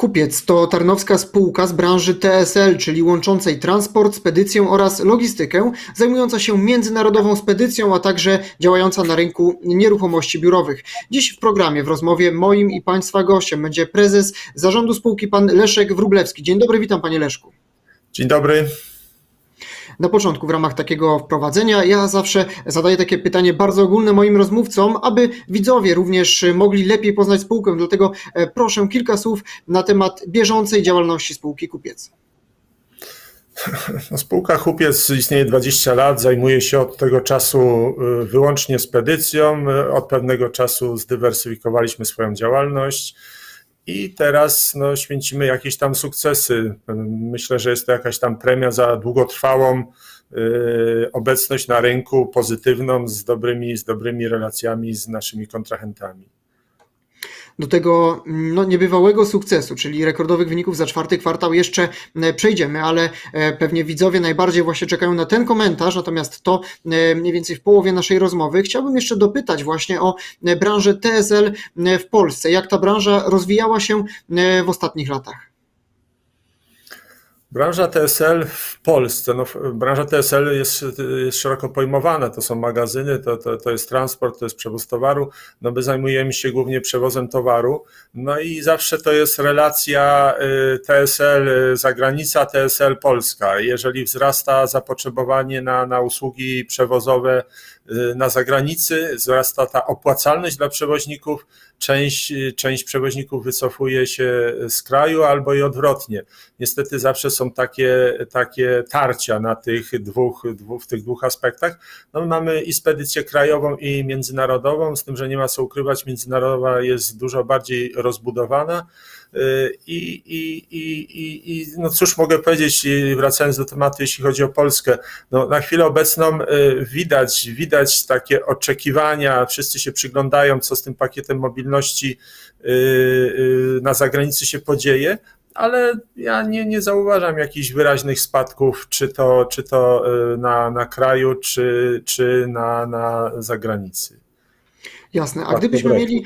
Kupiec to tarnowska spółka z branży TSL, czyli łączącej transport, spedycję oraz logistykę, zajmująca się międzynarodową spedycją, a także działająca na rynku nieruchomości biurowych. Dziś w programie w rozmowie moim i Państwa gościem będzie prezes zarządu spółki pan Leszek Wrublewski. Dzień dobry, witam Panie Leszku. Dzień dobry. Na początku, w ramach takiego wprowadzenia, ja zawsze zadaję takie pytanie bardzo ogólne moim rozmówcom, aby widzowie również mogli lepiej poznać spółkę. Dlatego e, proszę kilka słów na temat bieżącej działalności spółki Kupiec. No, spółka Hupiec istnieje 20 lat, zajmuje się od tego czasu y, wyłącznie spedycją. Od pewnego czasu zdywersyfikowaliśmy swoją działalność i teraz no, święcimy jakieś tam sukcesy. Myślę, że jest to jakaś tam premia za długotrwałą y, obecność na rynku, pozytywną, z dobrymi, z dobrymi relacjami z naszymi kontrahentami do tego no, niebywałego sukcesu, czyli rekordowych wyników za czwarty kwartał jeszcze e, przejdziemy, ale e, pewnie widzowie najbardziej właśnie czekają na ten komentarz, natomiast to e, mniej więcej w połowie naszej rozmowy. Chciałbym jeszcze dopytać właśnie o branżę TSL w Polsce. Jak ta branża rozwijała się w ostatnich latach? Branża TSL w Polsce, no, branża TSL jest, jest szeroko pojmowana, to są magazyny, to, to, to jest transport, to jest przewóz towaru, no my zajmujemy się głównie przewozem towaru, no i zawsze to jest relacja y, TSL y, zagranica, TSL Polska. Jeżeli wzrasta zapotrzebowanie na, na usługi przewozowe na zagranicy, wzrasta ta opłacalność dla przewoźników, część, część przewoźników wycofuje się z kraju albo i odwrotnie. Niestety zawsze są takie, takie tarcia na tych dwóch, dwóch, w tych dwóch aspektach. No, mamy i spedycję krajową i międzynarodową, z tym, że nie ma co ukrywać, międzynarodowa jest dużo bardziej rozbudowana. I, i, i, i, i no cóż mogę powiedzieć, wracając do tematu, jeśli chodzi o Polskę, no na chwilę obecną widać, widać takie oczekiwania, wszyscy się przyglądają, co z tym pakietem mobilności na zagranicy się podzieje, ale ja nie, nie zauważam jakichś wyraźnych spadków, czy to, czy to na, na kraju, czy, czy na, na zagranicy. Jasne. A gdybyśmy mieli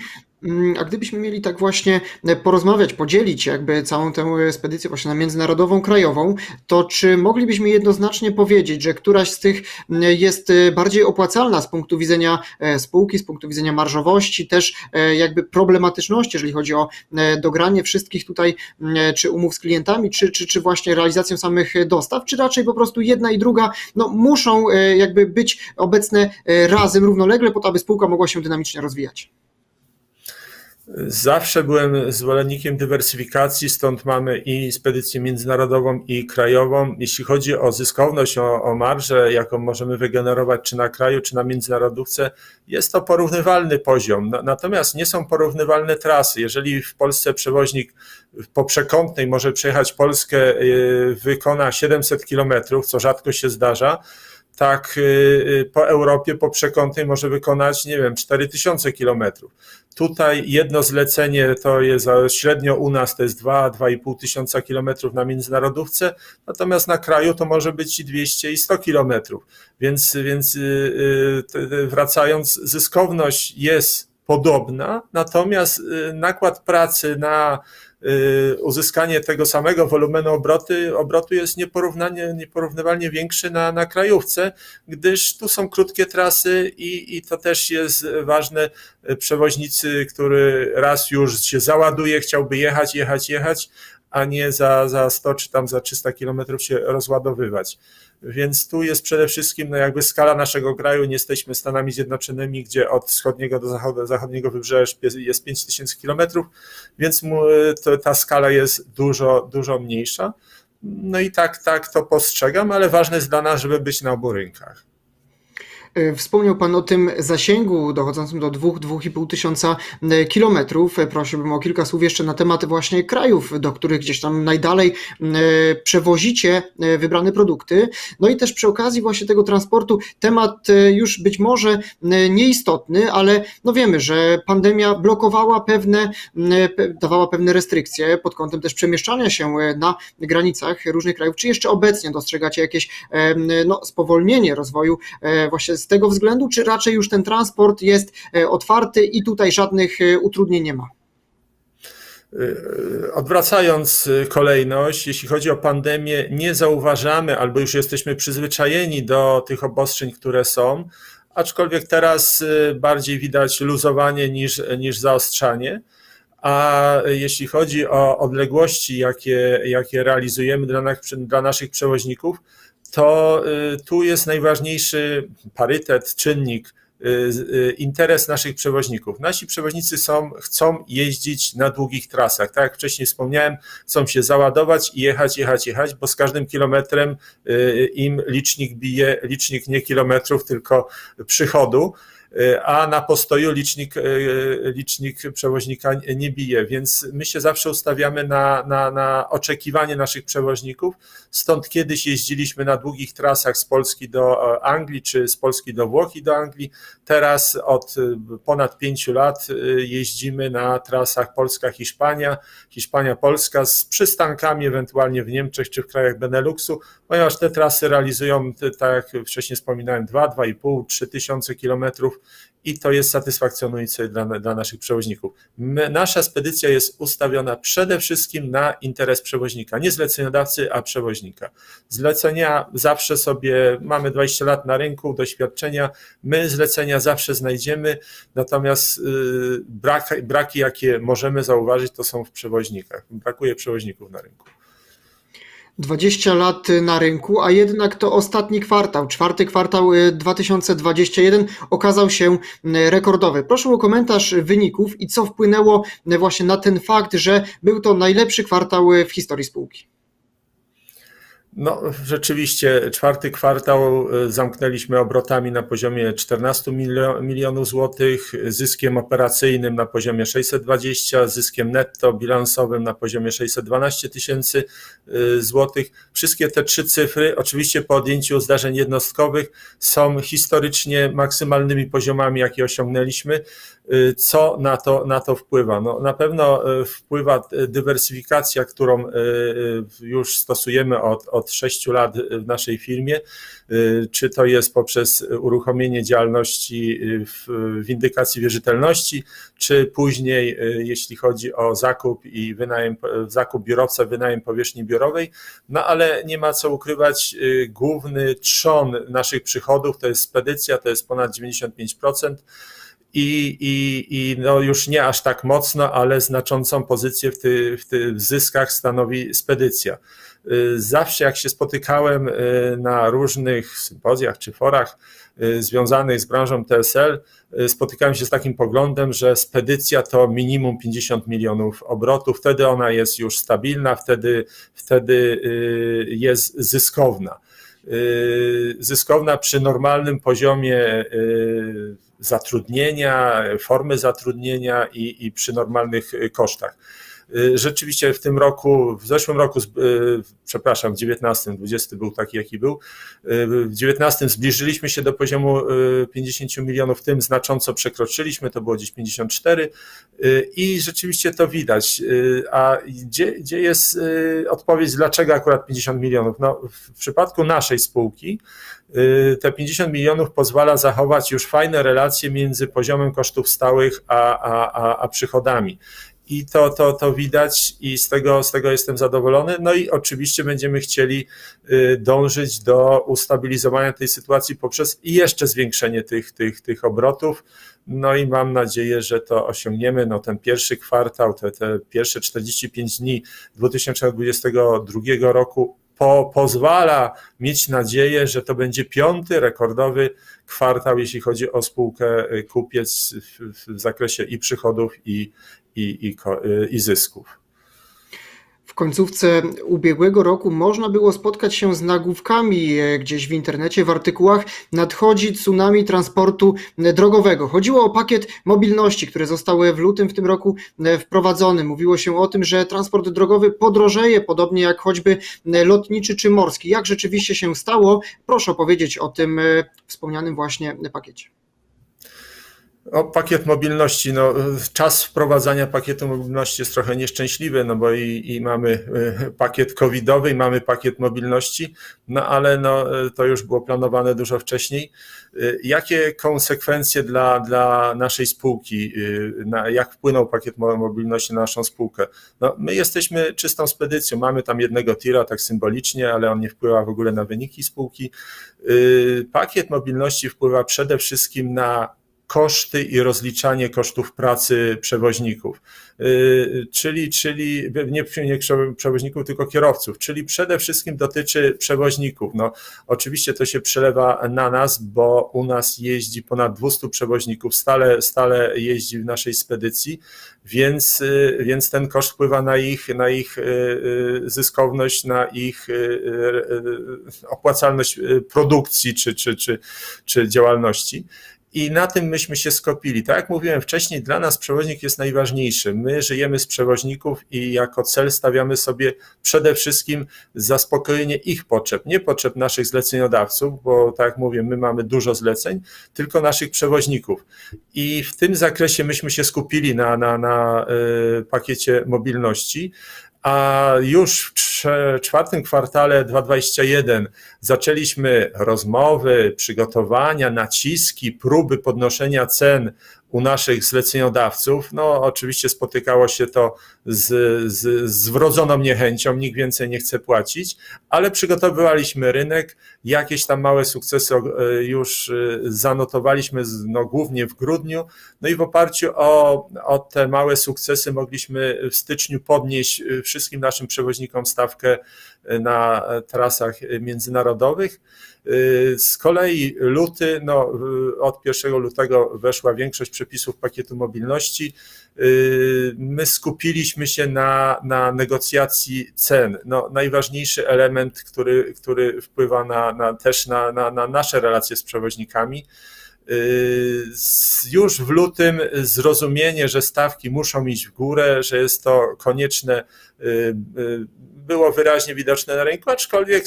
a gdybyśmy mieli tak właśnie e, porozmawiać, podzielić jakby całą tę ekspedycję właśnie na międzynarodową, krajową, to czy moglibyśmy jednoznacznie powiedzieć, że któraś z tych jest e, bardziej opłacalna z punktu widzenia e, spółki, z punktu widzenia marżowości, też jakby problematyczności, jeżeli chodzi o dogranie wszystkich tutaj, czy umów z klientami, czy, czy, czy właśnie realizację samych dostaw, czy raczej po prostu jedna i druga no, muszą jakby być obecne razem równolegle po to, aby spółka mogła się dynamicznie rozwijać? Zawsze byłem zwolennikiem dywersyfikacji, stąd mamy i spedycję międzynarodową, i krajową. Jeśli chodzi o zyskowność, o, o marżę, jaką możemy wygenerować czy na kraju, czy na międzynarodówce, jest to porównywalny poziom. Natomiast nie są porównywalne trasy. Jeżeli w Polsce przewoźnik po przekątnej może przejechać Polskę, y, wykona 700 kilometrów, co rzadko się zdarza, tak y, y, po Europie po przekątnej może wykonać, nie wiem, 4000 kilometrów. Tutaj jedno zlecenie to jest średnio u nas to jest 2-2,5 tysiąca kilometrów na międzynarodówce, natomiast na kraju to może być i 200 i 100 kilometrów. Więc, więc y, wracając, zyskowność jest podobna, natomiast nakład pracy na Y, uzyskanie tego samego wolumenu obroty, obrotu jest nieporównanie, nieporównywalnie większy na, na krajówce, gdyż tu są krótkie trasy i, i to też jest ważne. Przewoźnicy, który raz już się załaduje, chciałby jechać, jechać, jechać, a nie za, za 100 czy tam za 300 kilometrów się rozładowywać. Więc tu jest przede wszystkim no jakby skala naszego kraju. Nie jesteśmy Stanami Zjednoczonymi, gdzie od wschodniego do zachodu, zachodniego wybrzeża jest 5000 kilometrów, więc to, ta skala jest dużo, dużo mniejsza. No i tak, tak to postrzegam, ale ważne jest dla nas, żeby być na obu rynkach. E, wspomniał Pan o tym zasięgu dochodzącym do 2-2,5 tysiąca e, kilometrów. E, prosiłbym o kilka słów jeszcze na temat właśnie krajów, do których gdzieś tam najdalej przewozicie wybrane produkty. No i też przy okazji właśnie tego transportu temat już być może nieistotny, ale no wiemy, że pandemia blokowała pewne, dawała pewne restrykcje pod kątem też przemieszczania się na granicach różnych krajów. Czy jeszcze obecnie dostrzegacie jakieś no, spowolnienie rozwoju właśnie z tego względu, czy raczej już ten transport jest e, otwarty i tutaj żadnych e, utrudnień nie ma? Y, Odwracając kolejność, jeśli chodzi o pandemię, nie zauważamy albo już jesteśmy przyzwyczajeni do tych obostrzeń, które są, aczkolwiek teraz bardziej widać luzowanie niż, niż zaostrzanie. A jeśli chodzi o odległości, jakie, jakie realizujemy dla, dla naszych przewoźników, to y, tu jest najważniejszy parytet, czynnik, y, y, interes naszych przewoźników. Nasi przewoźnicy są, chcą jeździć na długich trasach. Tak jak wcześniej wspomniałem, chcą się załadować i jechać, jechać, jechać, bo z każdym kilometrem im licznik bije, licznik nie kilometrów, tylko przychodu a na postoju licznik, licznik przewoźnika nie bije, więc my się zawsze ustawiamy na, na, na oczekiwanie naszych przewoźników. Stąd kiedyś jeździliśmy na długich trasach z Polski do Anglii, czy z Polski do Włoch i do Anglii. Teraz od ponad pięciu lat jeździmy na trasach Polska-Hiszpania, Hiszpania-Polska z przystankami ewentualnie w Niemczech czy w krajach Beneluxu, ponieważ te trasy realizują, tak jak wcześniej wspominałem, 2, 2,5, 3 tysiące kilometrów i to jest satysfakcjonujące dla, dla naszych przewoźników. My, nasza spedycja jest ustawiona przede wszystkim na interes przewoźnika, nie zleceniodawcy, a przewoźnika. Zlecenia zawsze sobie, mamy 20 lat na rynku, doświadczenia, my zlecenia zawsze znajdziemy, natomiast yy, brak, braki, jakie możemy zauważyć, to są w przewoźnikach. Brakuje przewoźników na rynku. 20 lat na rynku, a jednak to ostatni kwartał, czwarty kwartał 2021 okazał się rekordowy. Proszę o komentarz wyników i co wpłynęło właśnie na ten fakt, że był to najlepszy kwartał w historii spółki. No, rzeczywiście, czwarty kwartał zamknęliśmy obrotami na poziomie 14 milionów złotych, zyskiem operacyjnym na poziomie 620, zyskiem netto bilansowym na poziomie 612 tysięcy złotych. Wszystkie te trzy cyfry, oczywiście po odjęciu zdarzeń jednostkowych, są historycznie maksymalnymi poziomami, jakie osiągnęliśmy. Co na to, na to wpływa? No, na pewno wpływa dywersyfikacja, którą już stosujemy od, od 6 lat w naszej firmie, czy to jest poprzez uruchomienie działalności w windykacji wierzytelności, czy później, jeśli chodzi o zakup i wynajem, zakup biurowca, wynajem powierzchni biurowej, no ale nie ma co ukrywać, główny trzon naszych przychodów to jest spedycja, to jest ponad 95%. I, i, i no już nie aż tak mocno, ale znaczącą pozycję w, ty, w tych zyskach stanowi spedycja. Zawsze jak się spotykałem na różnych sympozjach czy forach związanych z branżą TSL, spotykałem się z takim poglądem, że spedycja to minimum 50 milionów obrotów, wtedy ona jest już stabilna, wtedy, wtedy jest zyskowna. Zyskowna przy normalnym poziomie zatrudnienia, formy zatrudnienia i, i przy normalnych kosztach. Rzeczywiście w tym roku, w zeszłym roku, przepraszam, w 19, 20 był taki, jaki był. W 19 zbliżyliśmy się do poziomu 50 milionów, w tym znacząco przekroczyliśmy, to było gdzieś 54 i rzeczywiście to widać. A gdzie, gdzie jest odpowiedź, dlaczego akurat 50 milionów? No, w przypadku naszej spółki te 50 milionów pozwala zachować już fajne relacje między poziomem kosztów stałych a, a, a, a przychodami i to, to, to widać i z tego, z tego jestem zadowolony. No i oczywiście będziemy chcieli dążyć do ustabilizowania tej sytuacji poprzez jeszcze zwiększenie tych, tych, tych obrotów. No i mam nadzieję, że to osiągniemy. No ten pierwszy kwartał, te, te pierwsze 45 dni 2022 roku po, pozwala mieć nadzieję, że to będzie piąty rekordowy kwartał, jeśli chodzi o spółkę kupiec w, w zakresie i przychodów, i, i, i, i zysków. W końcówce ubiegłego roku można było spotkać się z nagłówkami gdzieś w internecie, w artykułach nadchodzi tsunami transportu drogowego. Chodziło o pakiet mobilności, które zostały w lutym w tym roku wprowadzone. Mówiło się o tym, że transport drogowy podrożeje, podobnie jak choćby lotniczy czy morski. Jak rzeczywiście się stało? Proszę opowiedzieć o tym wspomnianym właśnie pakiecie. O, pakiet mobilności, no, czas wprowadzania pakietu mobilności jest trochę nieszczęśliwy, no bo i, i mamy y, pakiet covidowy i mamy pakiet mobilności, no ale no, y, to już było planowane dużo wcześniej. Y, Jakie konsekwencje dla, dla naszej spółki, na, jak wpłynął pakiet mo- mobilności na naszą spółkę? No, my jesteśmy czystą spedycją, mamy tam jednego tira, tak symbolicznie, ale on nie wpływa w ogóle na wyniki spółki. Y, Pakiet mobilności wpływa przede wszystkim na koszty i rozliczanie kosztów pracy przewoźników, Yy, czyli, czyli nie, nie przewoźników, tylko kierowców, czyli przede wszystkim dotyczy przewoźników. No, oczywiście to się przelewa na nas, bo u nas jeździ ponad 200 przewoźników, stale, stale jeździ w naszej spedycji, więc, yy, więc ten koszt wpływa na ich, na ich yy, zyskowność, na ich opłacalność produkcji czy, czy, czy, czy działalności. I na tym myśmy się skopili. Tak jak mówiłem wcześniej, dla nas przewoźnik jest najważniejszy. My żyjemy z przewoźników i jako cel stawiamy sobie przede wszystkim zaspokojenie ich potrzeb, nie potrzeb naszych zleceniodawców, bo tak jak mówię, my mamy dużo zleceń, tylko naszych przewoźników. I w tym zakresie myśmy się skupili na, na, na y, pakiecie mobilności a już w czwartym kwartale 2021 zaczęliśmy rozmowy, przygotowania, naciski, próby podnoszenia cen u naszych zleceniodawców. No, oczywiście spotykało się to z, z, z wrodzoną niechęcią, nikt więcej nie chce płacić, ale przygotowywaliśmy rynek, jakieś tam małe sukcesy już zanotowaliśmy, no, głównie w grudniu, no i w oparciu o, o te małe sukcesy mogliśmy w styczniu podnieść wszystkim naszym przewoźnikom stawkę na trasach międzynarodowych. Z kolei luty, no, od 1 lutego weszła większość przepisów pakietu mobilności. My skupiliśmy się na, na negocjacji cen. No, najważniejszy element, który, który wpływa na, na, też na, na, na nasze relacje z przewoźnikami. Już w lutym zrozumienie, że stawki muszą iść w górę, że jest to konieczne było wyraźnie widoczne na rynku, aczkolwiek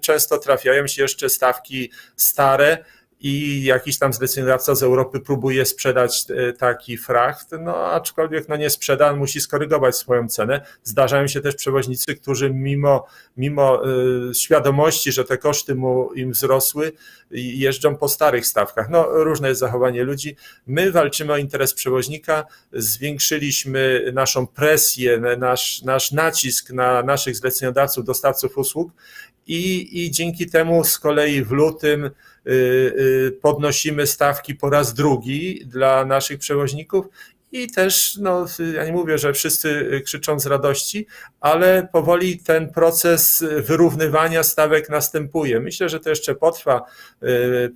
często trafiają się jeszcze stawki stare i jakiś tam zleceniodawca z Europy próbuje sprzedać taki fracht, no aczkolwiek no nie sprzeda, musi skorygować swoją cenę. Zdarzają się też przewoźnicy, którzy mimo, mimo świadomości, że te koszty mu im wzrosły, jeżdżą po starych stawkach. No różne jest zachowanie ludzi. My walczymy o interes przewoźnika, zwiększyliśmy naszą presję, nasz, nasz nacisk na naszych zleceniodawców, dostawców usług i, i dzięki temu z kolei w lutym podnosimy stawki po raz drugi dla naszych przewoźników i też, no, ja nie mówię, że wszyscy krzyczą z radości, ale powoli ten proces wyrównywania stawek następuje. Myślę, że to jeszcze potrwa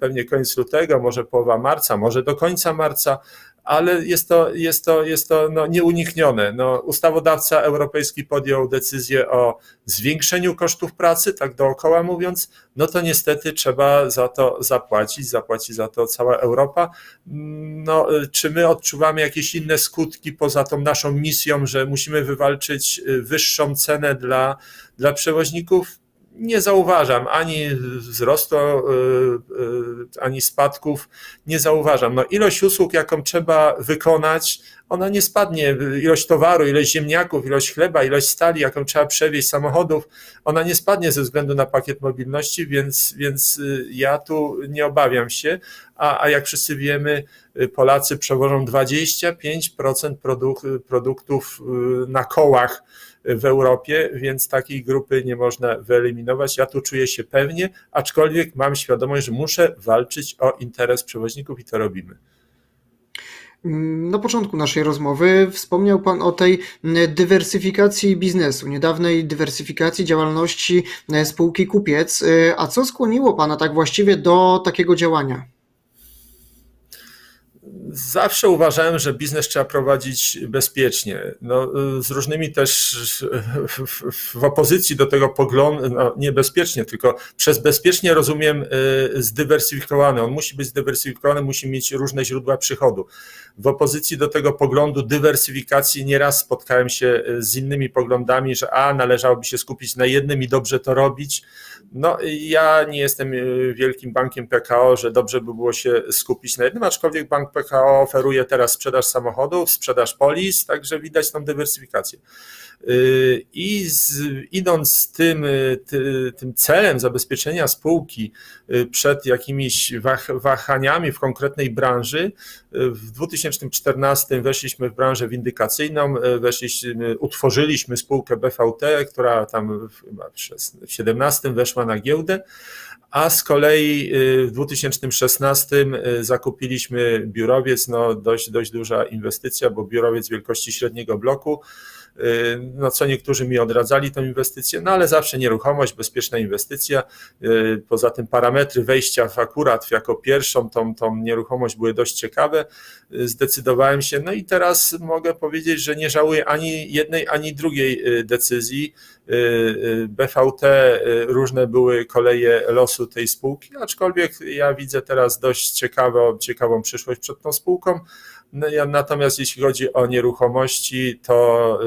pewnie koniec lutego, może połowa marca, może do końca marca, ale jest to, jest to, jest to no, nieuniknione. No, ustawodawca europejski podjął decyzję o zwiększeniu kosztów pracy, tak dookoła mówiąc, no to niestety trzeba za to zapłacić, zapłaci za to cała Europa. No, czy my odczuwamy jakieś inne skutki poza tą naszą misją, że musimy wywalczyć wyższą cenę dla, dla przewoźników? Nie zauważam ani wzrostu, ani spadków, nie zauważam. No, ilość usług, jaką trzeba wykonać, ona nie spadnie. Ilość towaru, ilość ziemniaków, ilość chleba, ilość stali, jaką trzeba przewieźć, samochodów, ona nie spadnie ze względu na pakiet mobilności, więc, więc ja tu nie obawiam się. A, a jak wszyscy wiemy, Polacy przewożą 25% produk produktów na kołach w Europie, więc takiej grupy nie można wyeliminować. Ja tu czuję się pewnie, aczkolwiek mam świadomość, że muszę walczyć o interes przewoźników i to robimy. Na początku naszej rozmowy wspomniał Pan o tej dywersyfikacji biznesu, niedawnej dywersyfikacji działalności spółki Kupiec. A co skłoniło Pana tak właściwie do takiego działania? Zawsze uważałem, że biznes trzeba prowadzić bezpiecznie. No, z różnymi też w, opozycji do tego poglądu, no, nie bezpiecznie, tylko przez bezpiecznie rozumiem zdywersyfikowany. On musi być zdywersyfikowany, musi mieć różne źródła przychodu. W opozycji do tego poglądu dywersyfikacji nieraz spotkałem się z innymi poglądami, że a należałoby się skupić na jednym i dobrze to robić. No, ja nie jestem wielkim bankiem PKO, że dobrze by było się skupić na jednym, aczkolwiek bank PKO PKO oferuje teraz sprzedaż samochodów, sprzedaż polis, także widać tą dywersyfikację. Y, I z, idąc tym, y, ty, tym celem zabezpieczenia spółki y, przed jakimiś wah, wahaniami w konkretnej branży, w 2014 weszliśmy w branżę windykacyjną, weszliśmy, utworzyliśmy spółkę BVT, która tam w 2017 weszła na giełdę, a z kolei w 2016 zakupiliśmy biurowiec, no dość, dość duża inwestycja, bo biurowiec wielkości średniego bloku, no co niektórzy mi odradzali tą inwestycję, no ale zawsze nieruchomość, bezpieczna inwestycja. Poza tym parametry wejścia w akurat jako pierwszą tą, tą nieruchomość były dość ciekawe. Zdecydowałem się, no i teraz mogę powiedzieć, że nie żałuję ani jednej, ani drugiej decyzji. BVT różne były koleje losu tej spółki, aczkolwiek ja widzę teraz dość ciekawą, ciekawą przyszłość przed tą spółką. No, natomiast jeśli chodzi o nieruchomości, to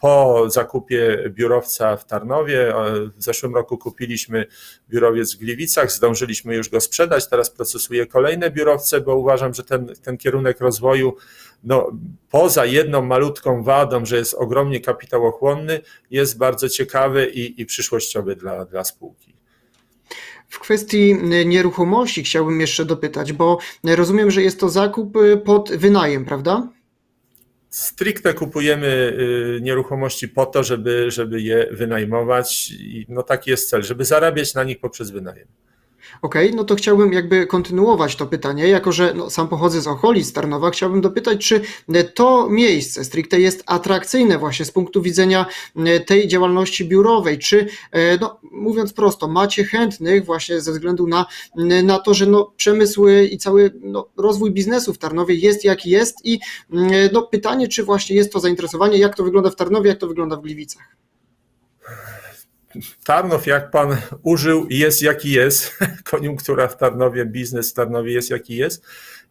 po zakupie biurowca w Tarnowie, w zeszłym roku kupiliśmy biurowiec w Gliwicach, zdążyliśmy już go sprzedać, teraz procesuję kolejne biurowce, bo uważam, że ten, ten kierunek rozwoju, no, poza jedną malutką wadą, że jest ogromnie kapitałochłonny, jest bardzo ciekawy i, i przyszłościowy dla, dla spółki. W kwestii nieruchomości chciałbym jeszcze dopytać, bo rozumiem, że jest to zakup pod wynajem, prawda? Stricte kupujemy nieruchomości po to, żeby, żeby je wynajmować no taki jest cel, żeby zarabiać na nich poprzez wynajem. Okej, okay, no to chciałbym jakby kontynuować to pytanie, jako że no, sam pochodzę z okolic Tarnowa, chciałbym dopytać, czy to miejsce stricte jest atrakcyjne właśnie z punktu widzenia tej działalności biurowej, czy no, mówiąc prosto, macie chętnych właśnie ze względu na, na to, że no, przemysł i cały no, rozwój biznesu w Tarnowie jest jaki jest i no, pytanie, czy właśnie jest to zainteresowanie, jak to wygląda w Tarnowie, jak to wygląda w Gliwicach? Tarnów, jak pan użył, jest jaki jest. Koniunktura w Tarnowie, biznes w Tarnowie jest jaki jest.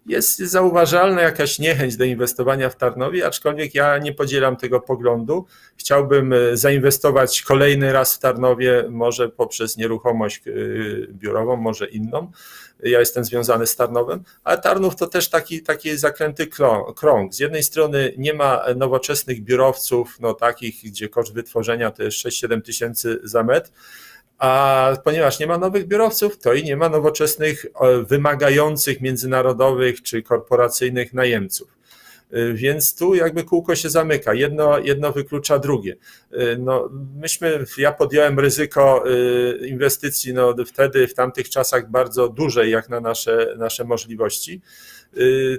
Jest zauważalna jakaś niechęć do inwestowania w Tarnowie, aczkolwiek ja nie podzielam tego poglądu. Chciałbym zainwestować kolejny raz w Tarnowie, może poprzez nieruchomość biurową, może inną. Ja jestem związany z Tarnowem, ale Tarnów to też taki, taki zakręty krąg. Z jednej strony nie ma nowoczesnych biurowców, no takich, gdzie koszt wytworzenia to jest 6-7 tysięcy za metr, a ponieważ nie ma nowych biurowców, to i nie ma nowoczesnych, wymagających międzynarodowych czy korporacyjnych najemców. Więc tu jakby kółko się zamyka, jedno, jedno wyklucza drugie. No, myśmy, ja podjąłem ryzyko inwestycji no, wtedy, w tamtych czasach bardzo dużej, jak na nasze, nasze możliwości.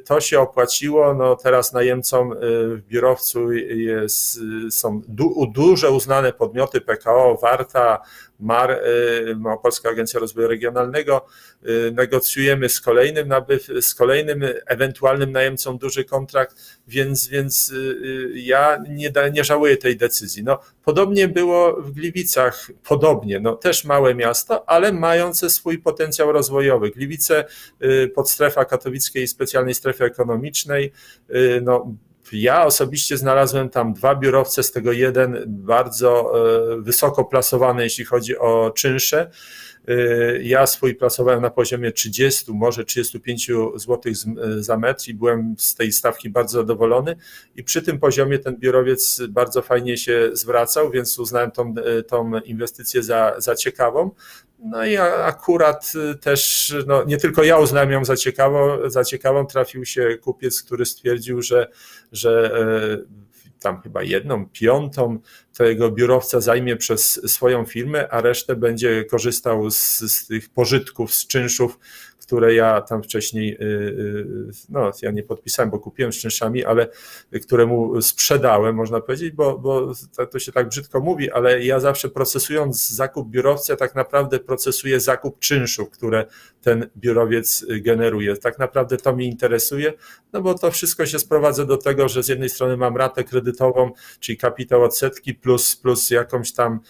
To się opłaciło. No, teraz najemcą w biurowcu jest, są du, duże uznane podmioty PKO, Warta, MAR, Małopolska Agencja Rozwoju Regionalnego. Negocjujemy z kolejnym, nabyw, z kolejnym ewentualnym najemcą duży kontrakt, więc, więc ja nie, nie żałuję tej decyzji. No, podobnie było w Gliwicach, podobnie, no, też małe miasto, ale mające swój potencjał rozwojowy. Gliwice, podstrefa katowickiej specjalnej strefy ekonomicznej, no, ja osobiście znalazłem tam dwa biurowce, z tego jeden bardzo wysoko plasowany, jeśli chodzi o czynsze. Ja swój plasowałem na poziomie 30, może 35 zł za metr i byłem z tej stawki bardzo zadowolony. I przy tym poziomie ten biurowiec bardzo fajnie się zwracał, więc uznałem tą, tą inwestycję za, za ciekawą. No i akurat też, no nie tylko ja uznałem ją za ciekawą, za ciekawą, trafił się kupiec, który stwierdził, że, że tam chyba jedną piątą tego biurowca zajmie przez swoją firmę, a resztę będzie korzystał z, z tych pożytków, z czynszów, które ja tam wcześniej, no ja nie podpisałem, bo kupiłem z czynszami, ale które mu sprzedałem, można powiedzieć, bo, bo to się tak brzydko mówi, ale ja zawsze procesując zakup biurowca, tak naprawdę procesuję zakup czynszów, które ten biurowiec generuje. Tak naprawdę to mnie interesuje, no bo to wszystko się sprowadza do tego, że z jednej strony mam ratę kredytową, czyli kapitał odsetki plus, plus jakąś tam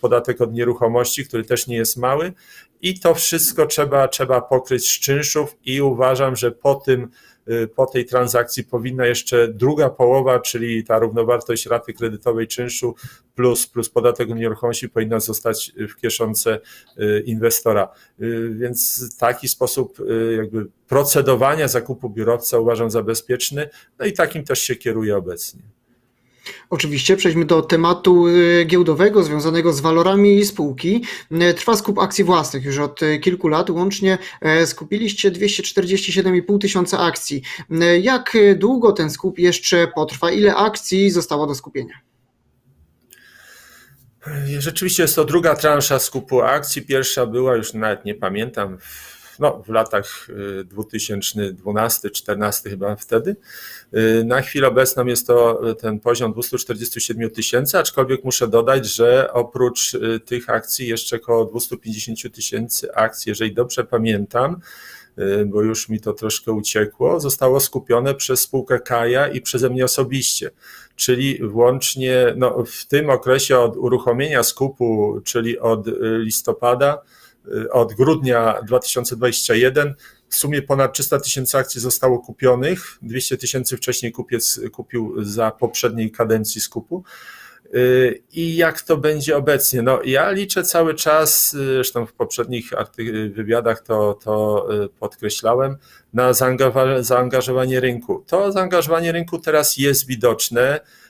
podatek od nieruchomości, który też nie jest mały i to wszystko trzeba, trzeba pokryć z czynszów i uważam, że po tym y, po tej transakcji powinna jeszcze druga połowa, czyli ta równowartość raty kredytowej czynszu plus, plus podatek od nieruchomości powinna zostać w kieszonce y, inwestora. Y, Więc taki sposób y, jakby procedowania zakupu biurowca uważam za bezpieczny, no i takim też się kieruję obecnie. Oczywiście przejdźmy do tematu y, giełdowego związanego z walorami spółki. Y, Trwa skup akcji własnych już od y, kilku lat. Łącznie e, skupiliście 247,5 tysiąca akcji. Jak długo ten skup jeszcze potrwa? Ile akcji zostało do skupienia? Rzeczywiście jest to druga transza skupu akcji. Pierwsza była, już nawet nie pamiętam, no, w latach y, 2012-2014 chyba wtedy. Y, Na chwilę obecną jest to y, ten poziom 247 tysięcy, aczkolwiek muszę dodać, że oprócz y, tych akcji jeszcze około 250 tysięcy akcji, jeżeli dobrze pamiętam, y, bo już mi to troszkę uciekło, zostało skupione przez spółkę Kaja i przeze mnie osobiście czyli włącznie no, w tym okresie od uruchomienia skupu, czyli od y, listopada, y, od grudnia 2021, w sumie ponad 300 tysięcy akcji zostało kupionych. 200 tysięcy wcześniej kupiec kupił za poprzedniej kadencji skupu. Y, I jak to będzie obecnie? No, ja liczę cały czas, y, zresztą w poprzednich wywiadach to, to y, podkreślałem, na zaangażowa- zaangażowanie rynku. To zaangażowanie rynku teraz jest widoczne, y, y,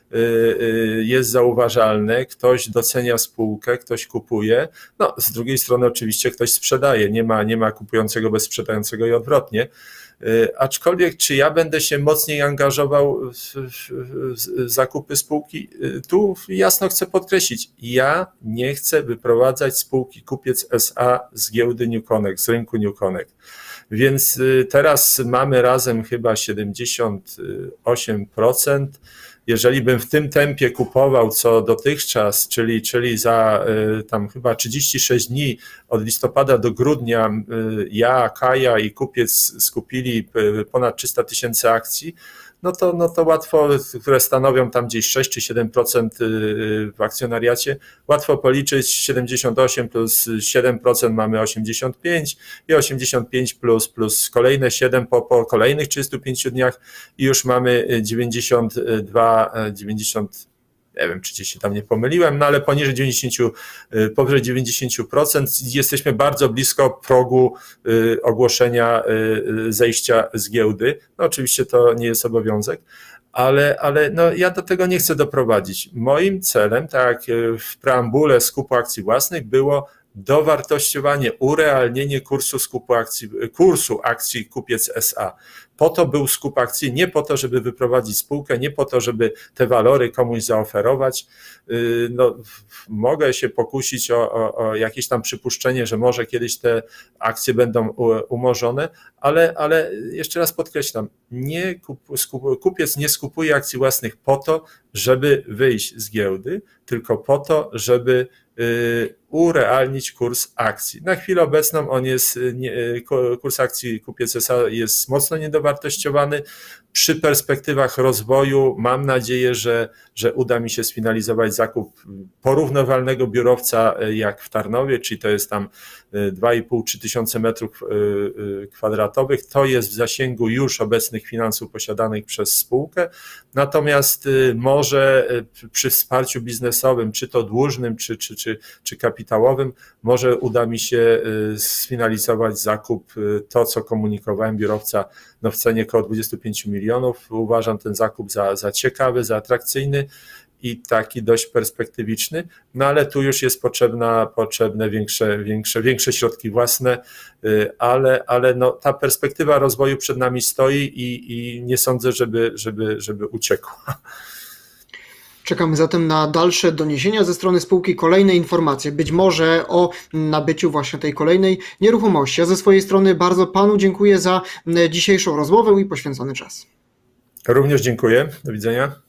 jest zauważalne, ktoś docenia spółkę, ktoś kupuje. No, z drugiej strony oczywiście ktoś sprzedaje, nie ma, nie ma kupującego bez sprzedającego i odwrotnie. Y, Aczkolwiek, czy ja będę się mocniej angażował w, zakupy spółki? Y, Tu jasno chcę podkreślić, ja nie chcę wyprowadzać spółki Kupiec SA z giełdy New Connect, z rynku New Connect. Więc y, teraz mamy razem chyba 78%. Jeżeli bym w tym tempie kupował co dotychczas, czyli, czyli za y, tam chyba 36 dni od listopada do grudnia, y, ja, Kaja i kupiec skupili y, ponad 300 tysięcy akcji, no to, no to łatwo, które stanowią tam gdzieś 6 czy 7% y, w akcjonariacie, łatwo policzyć 78 plus 7% mamy 85 i 85 plus, plus kolejne 7 po, po kolejnych 35 dniach i już mamy 92, e, 90, nie wiem, czy się tam nie pomyliłem, no ale poniżej 90, y, powyżej 90% jesteśmy bardzo blisko progu y, ogłoszenia y, zejścia z giełdy. No oczywiście to nie jest obowiązek, ale, ale no ja do tego nie chcę doprowadzić. Moim celem, tak w preambule skupu akcji własnych, było dowartościowanie, urealnienie kursu skupu akcji, kursu akcji kupiec SA. Po to był skup akcji, nie po to, żeby wyprowadzić spółkę, nie po to, żeby te walory komuś zaoferować. Yy, No, mogę się pokusić o, o, o jakieś tam przypuszczenie, że może kiedyś te akcje będą umorzone, ale, ale jeszcze raz podkreślam, nie kup, skup, kupiec nie skupuje akcji własnych po to, żeby wyjść z giełdy, tylko po to, żeby y, urealnić kurs akcji. Na chwilę obecną on jest, y, y, kurs akcji kupiec SA jest mocno niedowartościowany. Przy perspektywach rozwoju mam nadzieję, że, że uda mi się sfinalizować zakup porównywalnego biurowca y, jak w Tarnowie, czyli to jest tam y, 2,5-3 tysiące metrów y, y, kwadratowych. To jest w zasięgu już obecnych finansów posiadanych przez spółkę. Natomiast y, może przy wsparciu biznesowym, czy to dłużnym, czy, czy, czy, czy kapitałowym, może uda mi się sfinalizować zakup, to co komunikowałem biurowca no w cenie około 25 milionów. Uważam ten zakup za, za ciekawy, za atrakcyjny i taki dość perspektywiczny, no ale tu już jest potrzebna, potrzebne większe, większe, większe środki własne, y, ale, ale no, ta perspektywa rozwoju przed nami stoi i, i nie sądzę, żeby, żeby, żeby uciekła. Czekamy zatem na dalsze doniesienia ze strony spółki, kolejne informacje, być może o nabyciu właśnie tej kolejnej nieruchomości. Ja ze swojej strony bardzo Panu dziękuję za dzisiejszą rozmowę i poświęcony czas. Również dziękuję. Do widzenia.